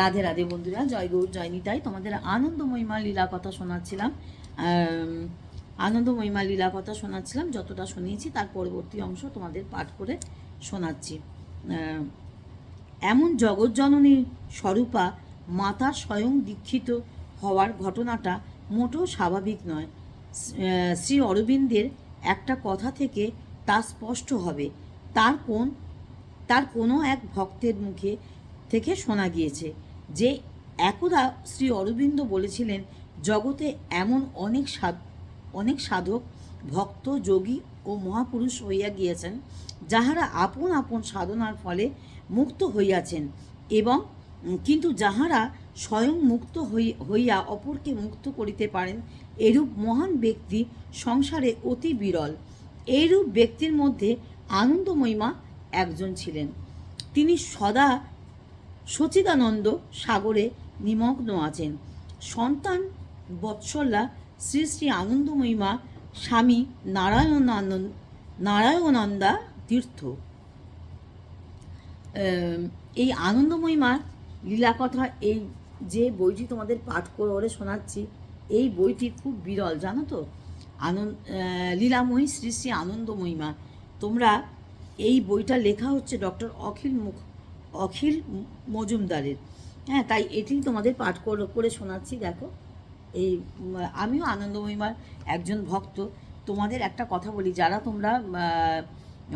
রাধে রাধে বন্ধুরা জয় গৌর জয় নিতাই। তোমাদের আনন্দ মহিমা লীলা কথা শোনাচ্ছিলাম। আম, আনন্দ মহিমা লীলা কথা শোনাচ্ছিলাম যতটা শুনিয়েছি তার পরবর্তী অংশ তোমাদের পাঠ করে শোনাচ্ছি। এমন জগৎজননী স্বরূপা মাতার স্বয়ং দীক্ষিত হওয়ার ঘটনাটা মোটেও স্বাভাবিক নয়। শ্রী অরবিন্দের একটা কথা থেকে তা স্পষ্ট হবে। তার কোন তার কোনো এক ভক্তের মুখে থেকে শোনা গিয়েছে। যে একদা শ্রী অরবিন্দ বলেছিলেন, জগতে এমন অনেক সাধ, অনেক সাধক, ভক্ত, যোগী ও মহাপুরুষ হইয়া গিয়েছেন, যাহারা আপন আপন সাধনার ফলে মুক্ত হইয়াছেন এবং কিন্তু যাহারা স্বয়ং মুক্ত হই- হইয়া অপরকে মুক্ত করিতে পারেন, এরূপ মহান ব্যক্তি সংসারে অতি বিরল। এইরূপ ব্যক্তির মধ্যে আনন্দময়ীমা একজন ছিলেন। তিনি সদা সচিদানন্দ সাগরে নিমগ্ন আছেন। সন্তান বৎসল্লা শ্রী শ্রী আনন্দময়ীমা স্বামী নারায়ণানন্দ নারায়ণানন্দা তীর্থ। এই আনন্দময়ীমার লীলাকথা, এই যে বইটি তোমাদের পাঠ করে শোনাচ্ছি, এই বইটি খুব বিরল, জানো তো? আনন্দ লীলাময়ী শ্রী শ্রী আনন্দময়ীমা তোমরা এই বইটা লেখা হচ্ছে ডক্টর অখিল মুখ অখিল মজুমদারের। হ্যাঁ তাই এটি তোমাদের পাঠ করে- শোনাচ্ছি, দেখো। এই আমিও আনন্দময়ীমার একজন ভক্ত। তোমাদের একটা কথা বলি, যারা তোমরা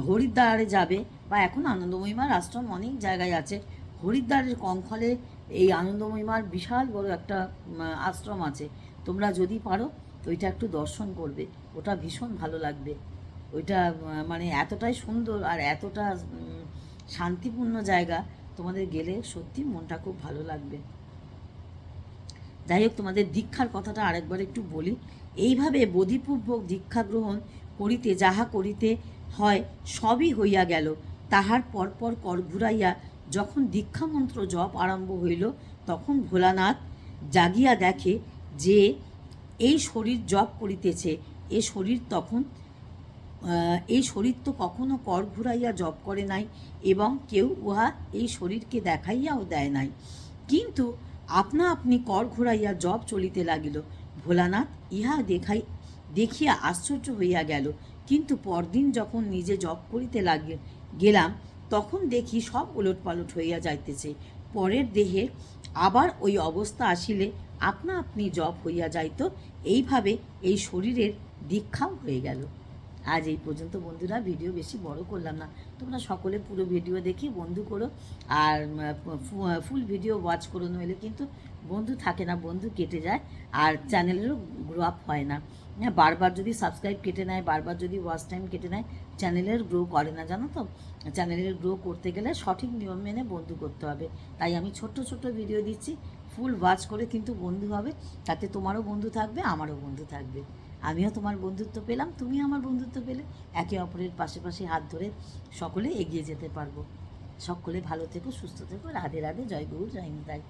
হরিদ্বারে যাবে বা এখন আনন্দময়ীমার আশ্রম অনেক জায়গায় আছে, হরিদ্বারের কঙ্খলে এই আনন্দময়ীমার বিশাল বড় একটা আশ্রম আছে। তোমরা যদি পারো ওইটা একটু দর্শন করবে। ওটা ভীষণ ভালো লাগবে। ওইটা মানে এতটাই সুন্দর আর এতটা শান্তিপূর্ণ জায়গা তোমাদের গেলে সত্যি মনটা খুব ভালো লাগবে। যাই হোক, তোমাদের দীক্ষার কথাটা আরেকবার একটু বলি। এইভাবে বোধিপূর্বক দীক্ষা গ্রহণ করিতে, যাহা করিতে হয়, সবই হইয়া গেল। তাহার পরপর কর ঘুরাইয়া যখন দীক্ষামন্ত্র জপ আরম্ভ হইল, তখন ভোলানাথ জাগিয়া দেখে যে, এই শরীর জপ করিতেছে, এ শরীর তখন এই শরীর তো কখনো কর ঘুরাইয়া জপ করে নাই এবং কেউ উহা এই শরীরকে দেখাইয়াও দেয় নাই। কিন্তু আপনা আপনি কর ঘুরাইয়া জব চলিতে লাগিল। ভোলানাথ ইহা দেখাই দেখিয়া আশ্চর্য হইয়া গেল। কিন্তু পরদিন যখন নিজে জব করিতে লাগি গেলাম, তখন দেখি সব ওলটপালট হইয়া যাইতেছে। পরের দেহে আবার ওই অবস্থা আসিলে আপনা আপনি জপ হইয়া যাইত। এইভাবে এই শরীরের দীক্ষাও হয়ে গেল। আজ এই পর্যন্ত বন্ধুরা, ভিডিও বেশি বড় করলাম না। তোমরা সকলে পুরো ভিডিও দেখি বন্ধু করো আর ফুল ভিডিও ওয়াচ করো, নইলে কিন্তু বন্ধু থাকে না, বন্ধু কেটে যায় আর চ্যানেলেরও গ্রো আপ হয় না। বারবার যদি সাবস্ক্রাইব কেটে নেয়, বারবার যদি ওয়াচ টাইম কেটে নেয় চ্যানেলের গ্রো করে না, জানো তো? চ্যানেলের গ্রো করতে গেলে সঠিক নিয়ম মেনে বন্ধু করতে হবে। তাই আমি ছোট্ট ছোট্ট ভিডিও দিচ্ছি ফুল ওয়াচ করে কিন্তু বন্ধু হবে। তাতে তোমারও বন্ধু থাকবে, আমারও বন্ধু থাকবে। আমিও তোমার বন্ধুত্ব পেলাম, তুমি আমার বন্ধুত্ব পেলে। একে অপরের পাশে পাশে হাত ধরে সকলে এগিয়ে যেতে পারব। সকলে ভালো থেকো, সুস্থ থেকো। রাধে রাধে। জয় গৌর, জয় নিতাই।